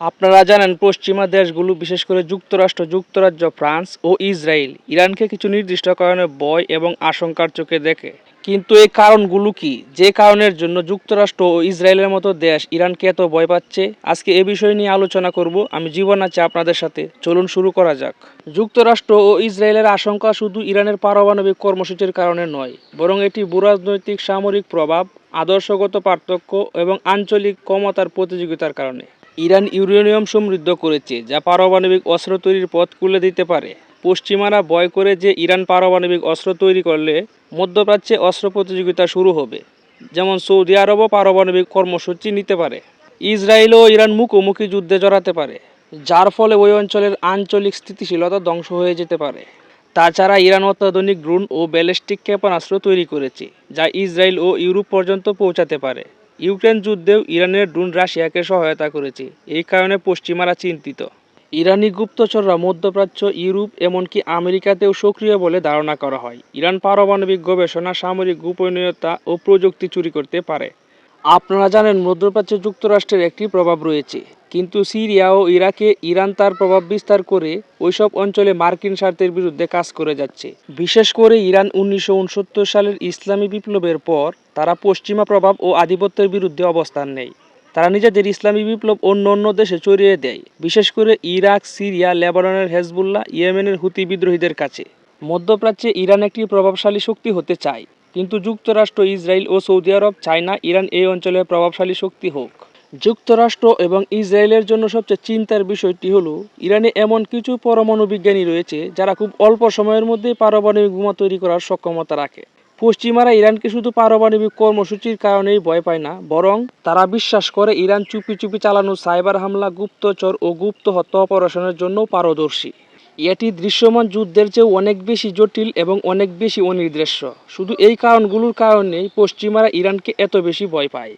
আপনারা জানেন পশ্চিমা দেশগুলো, বিশেষ করে যুক্তরাষ্ট্র, যুক্তরাজ্য, ফ্রান্স ও ইসরায়েল, ইরানকে কিছু নির্দিষ্ট কারণে ভয় এবং আশঙ্কার চোখে দেখে। কিন্তু এই কারণগুলো কি? যে কারণের জন্য যুক্তরাষ্ট্র ও ইসরায়েলের মতো দেশ ইরানকে এত ভয় পাচ্ছে? আজকে এ বিষয় নিয়ে আলোচনা করব। আমি জীবন আছে আপনাদের সাথে। চলুন শুরু করা যাক। যুক্তরাষ্ট্র ও ইসরায়েলের আশঙ্কা শুধু ইরানের পারমাণবিক কর্মসূচির কারণে নয়, বরং এটি ভূরাজনৈতিক, সামরিক প্রভাব, আদর্শগত পার্থক্য এবং আঞ্চলিক ক্ষমতার প্রতিযোগিতার কারণে। ইরান ইউরেনিয়াম সমৃদ্ধ করেছে, যা পারমাণবিক অস্ত্র তৈরির পথ খুলে দিতে পারে। পশ্চিমারা ভয় করে যে ইরান পারমাণবিক অস্ত্র তৈরি করলে মধ্যপ্রাচ্যে অস্ত্র প্রতিযোগিতা শুরু হবে, যেমন সৌদি আরবও পারমাণবিক কর্মসূচি নিতে পারে। ইসরায়েল ও ইরান মুখোমুখি যুদ্ধে জড়াতে পারে, যার ফলে ওই অঞ্চলের আঞ্চলিক স্থিতিশীলতা ধ্বংস হয়ে যেতে পারে। তাছাড়া ইরান অত্যাধুনিক ড্রোন ও ব্যালিস্টিক ক্ষেপণাস্ত্র তৈরি করেছে, যা ইসরায়েল ও ইউরোপ পর্যন্ত পৌঁছাতে পারে। ইউক্রেন যুদ্ধেও ইরানের ড্রোন রাশিয়াকে সহায়তা করেছে। এই কারণে পশ্চিমারা চিন্তিত। ইরানি গুপ্তচররা মধ্যপ্রাচ্য, ইউরোপ, এমনকি আমেরিকাতেও সক্রিয় বলে ধারণা করা হয়। ইরান পারমাণবিক গবেষণা, সামরিক গোপনীয়তা ও প্রযুক্তি চুরি করতে পারে। আপনারা জানেন মধ্যপ্রাচ্যে যুক্তরাষ্ট্রের একটি প্রভাব রয়েছে, কিন্তু সিরিয়া ও ইরাকে ইরান তার প্রভাব বিস্তার করে ওইসব অঞ্চলে মার্কিন স্বার্থের বিরুদ্ধে কাজ করে যাচ্ছে। বিশেষ করে ইরান উনিশশো উনসত্তর সালের ইসলামী বিপ্লবের পর তারা পশ্চিমা প্রভাব ও আধিপত্যের বিরুদ্ধে অবস্থান নেয়। তারা নিজেদের ইসলামী বিপ্লব অন্য অন্য দেশে ছড়িয়ে দেয়, বিশেষ করে ইরাক, সিরিয়া, লেবাননের হেজবুল্লাহ, ইয়েমেনের হুতি বিদ্রোহীদের কাছে। মধ্যপ্রাচ্যে ইরান একটি প্রভাবশালী শক্তি হতে চায়। কিন্তু যুক্তরাষ্ট্র, ইসরায়েল ও সৌদি আরব চায় না ইরান এই অঞ্চলে প্রভাবশালী শক্তি হোক। যুক্তরাষ্ট্র এবং ইসরায়েলের জন্য সবচেয়ে চিন্তার বিষয়টি হলো, ইরানে এমন কিছু পরমাণু বিজ্ঞানী রয়েছে যারা খুব অল্প সময়ের মধ্যে পারমাণবিক বোমা তৈরি করার সক্ষমতা রাখে। পশ্চিমারা ইরানকে শুধু পারমাণবিক কর্মসূচির কারণেই ভয় পায় না, বরং তারা বিশ্বাস করে ইরান চুপি চুপি চালানো সাইবার হামলা, গুপ্তচর ও গুপ্ত হত্যা অপারেশনের জন্য পারদর্শী। এটি দৃশ্যমান যুদ্ধের চেয়ে অনেক বেশি জটিল এবং অনেক বেশি অনির্দেশ্য শুধু এই কারণগুলোর কারণেই পশ্চিমারা ইরানকে এত বেশি ভয় পায়।